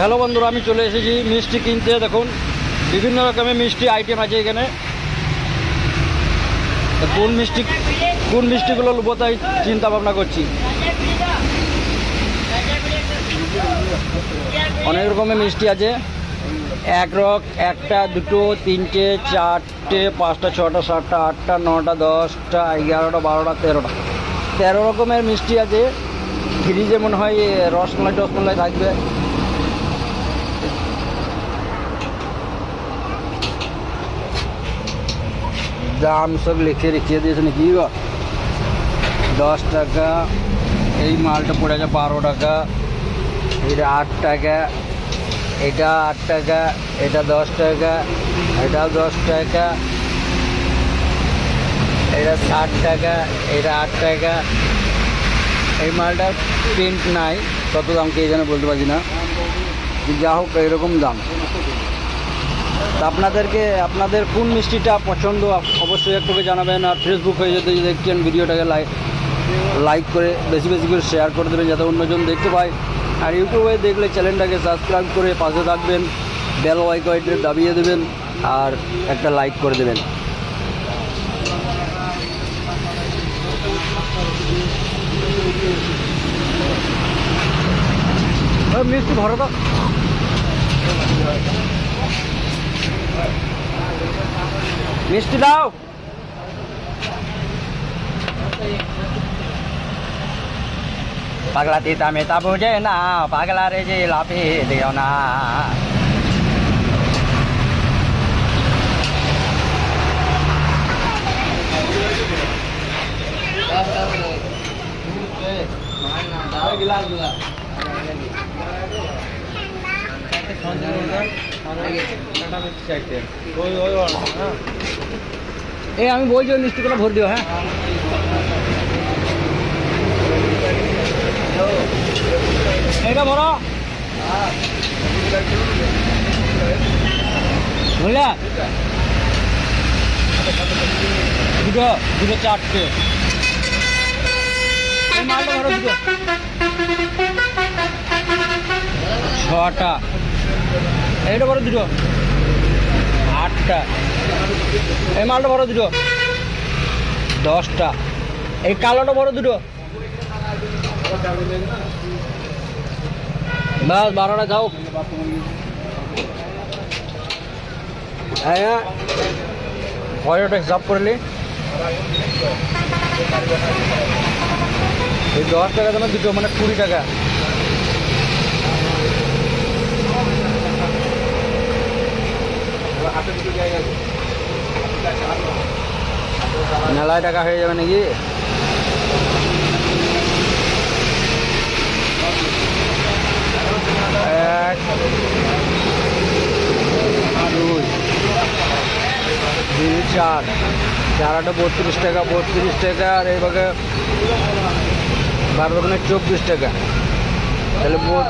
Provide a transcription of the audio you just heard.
Hello বন্ধুরা, আমি চলে এসেছি মিষ্টি কিনতে। দেখুন, বিভিন্ন রকমের মিষ্টি আইটেম আছে এখানে। কোন মিষ্টি, কোন মিষ্টিগুলো নেব তাই চিন্তা ভাবনা করছি? অনেক রকমের মিষ্টি আছে। এক রক, একটা, দুটো, তিনটে, চারটে, পাঁচটা, ছটা, সাতটা, আটটা, নটা, দশটা, এগারোটা, বারোটা, তেরোটা। তেরো রকমের মিষ্টি আছে। ফ্রিজে মনে হয় রসমালাই টসমালাই থাকবে। দাম সব লিখে রেখে দিয়েছে নাকি গো? দশ টাকা, এই মালটা পড়ে আছে বারো টাকা, এটা আট টাকা, এটা আট টাকা, এটা দশ টাকা, এটা দশ টাকা, এটা ষাট টাকা, এটা আট টাকা। এই মালটার প্রিন্ট নাই, কত দাম কে যেন বলতে পারছি না। যা হোক এরকম দাম। তা আপনাদেরকে, আপনাদের কোন মিষ্টিটা পছন্দ, অবশ্যই একটু জানাবেন আর ফেসবুক হয়ে যদি দেখছেন ভিডিওটাকে লাইক লাইক করে, বেশি বেশি করে শেয়ার করে দেবেন যাতে অন্যজন দেখতে পায়। আর ইউটিউবে দেখলে চ্যানেলটাকে সাবস্ক্রাইব করে পাশে থাকবেন বেল আইকনটা দাবিয়ে দেবেন আর একটা লাইক করে দেবেন। মিষ্টি ভরো তো। মিষ্টি দাও। পাগলা তিতা মেতা বুঝে না পাগলা রে যে লাফি দিও না। এই আমি বলছি ওই মিষ্টিগুলো ভর দিও হ্যাঁ? এটা বড় বুঝলা? দুটো দুটো চারটে। ছটা। এইটা বড় দুটো। আটটা। এই মালটা বড় দুটো। দশটা। এই কালোটা বড় দুটো। বাস, বারোটা যাও। হ্যাঁ কয়টা হিসাব করলি এই দশ টাকা দুটো মানে কুড়ি টাকা। মেলায় টাকা হয়ে যাবে নাকি এক দুই দুই চার চার আটা বত্রিশ টাকা বত্রিশ টাকা আর এইভাবে বারো দোকানে চব্বিশ টাকা তাহলে মোট